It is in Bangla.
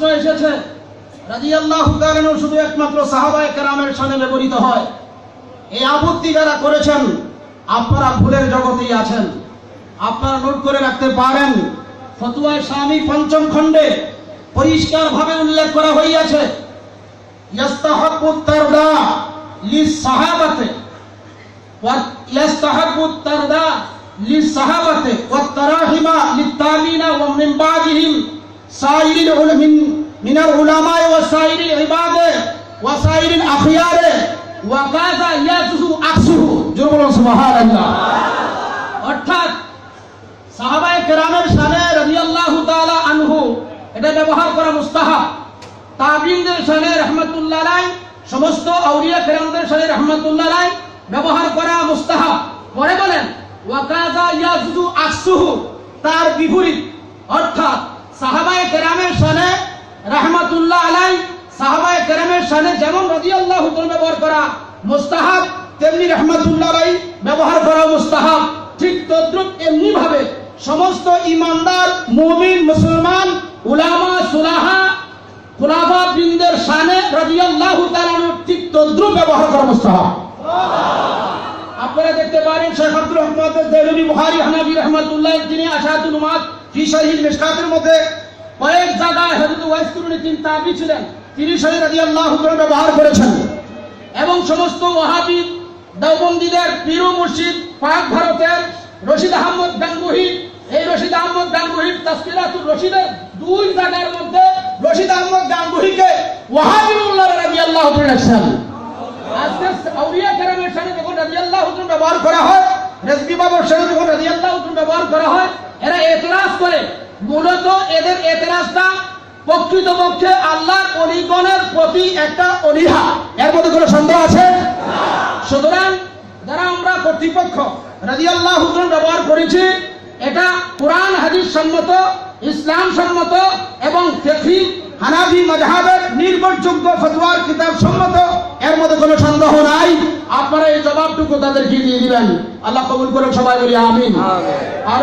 এসেছে। রাদিয়াল্লাহু তাআলা শুধু একমাত্র সাহাবায়ে কেরামের সামনে ব্যবহৃত হয়। এই আপত্তি যারা করেছেন, আপনারা ভুলের জগতেই আছেন। আপনারা নোট করে রাখতে পারেন, ফতুয়ায় স্বামী পঞ্চম খণ্ডে পরিষ্কারভাবে উল্লেখ করা হইয়াছে তারদা সাইরিল মিন, মিনাল উলামায়ে ওয়া সাইরিল ইবাদে ওয়া সাইরিল আখিয়ারে ওয়া কাযা ইয়াসুসু আকসুহু। জোরে বলুন, সুবহানাল্লাহ। অর্থাৎ সাহাবায়ে কেরামের সানে রাদিয়াল্লাহু তাআলা আনহু, এটা ব্যবহার করা মুস্তাহাব। তাবিনদের সানে রহমতুল্লাহ আলাই সমস্ত আউলিয়া কেরামদের সানে রহমতুল্লাহ আলাই ব্যবহার করা মুস্তাহাব। পরে বলেন ওয়াকাযা ইয়াজুদু আকসুহু, তার বিপরীত। অর্থাৎ সাহাবায়ে কেরামের শানে রাহমাতুল্লাহ আলাই, সাহাবায়ে কেরামের শানে যেমন রাদিয়াল্লাহু তাআলা ব্যবহার করা মুস্তাহাব, তেমনি রাহমাতুল্লাহ আলাইহি ব্যবহার করা মুস্তাহাব। ঠিক তদ্রুপ এমনি ভাবে সমস্ত ইমানদার, মুমিন, মুসলমান, উলামা, সুলাহা, খুলাফা বৃন্দের শানে রাদিয়াল্লাহু তাআলা ঠিক তদ্রুপ ব্যবহার করা মুস্তাহাব। আপনারা দেখতে পারেন শেখ আব্দুল রহমান দেলবি বুখারী, হানাফি, রহমাতুল্লাহ তিনি আশাতুল উমাদ ফি শাহিল মিশকাতের মধ্যে কয়েক জায়গায় হযরত ওয়াইস কুরুনি তিন তাবি ছিলেন তিনি শহীদ রাদিয়াল্লাহু তাআলা ব্যবহার করেছেন। এবং সমস্ত ওয়াহাবি দেওবন্দীদের পীর মুর্শিদ পাক ভারতের রশিদ আহমদ গাঙ্গুহি, এই রশিদ আহমদ গাঙ্গুহির তাসকিরাতুর রশিদের দুই জায়গার মধ্যে রশিদ আহমদ গাঙ্গুহিকে ওয়াহাবিউল্লাহ রাদিয়াল্লাহু তাআলা আজকে আউলিয়া কেরামের সাথে যখন রাদিয়াল্লাহু তাআলা ব্যবহার করা হয়, রেজবি বাবার সাথে যখন রাদিয়াল্লাহু তাআলা ব্যবহার করা হয় এরা এতরাজ করে। মূলত এদের এতরাজটা প্রকৃতপক্ষে আল্লাহর অলিগণের প্রতি একটা অনীহা। এর মধ্যে কোনো সন্দেহ আছে? সুতরাং যারা আমরা কর্তৃপক্ষ রাদিয়াল্লাহু তাআলা ব্যবহার করেছি এটা কোরআন হাদিস সম্মত ইসলাম সম্মত এবং ফিকহি হানাফি মাযহাবের নির্ভরযোগ্য ফতোয়ার কিতাব সম্মত এর মধ্যে কোনো সন্দেহ নাই। আপনারা এই জবাবটুকু তাদেরকে দিয়ে দিবেন। আল্লাহ কবুল করে সবাই বলি আমিন। আর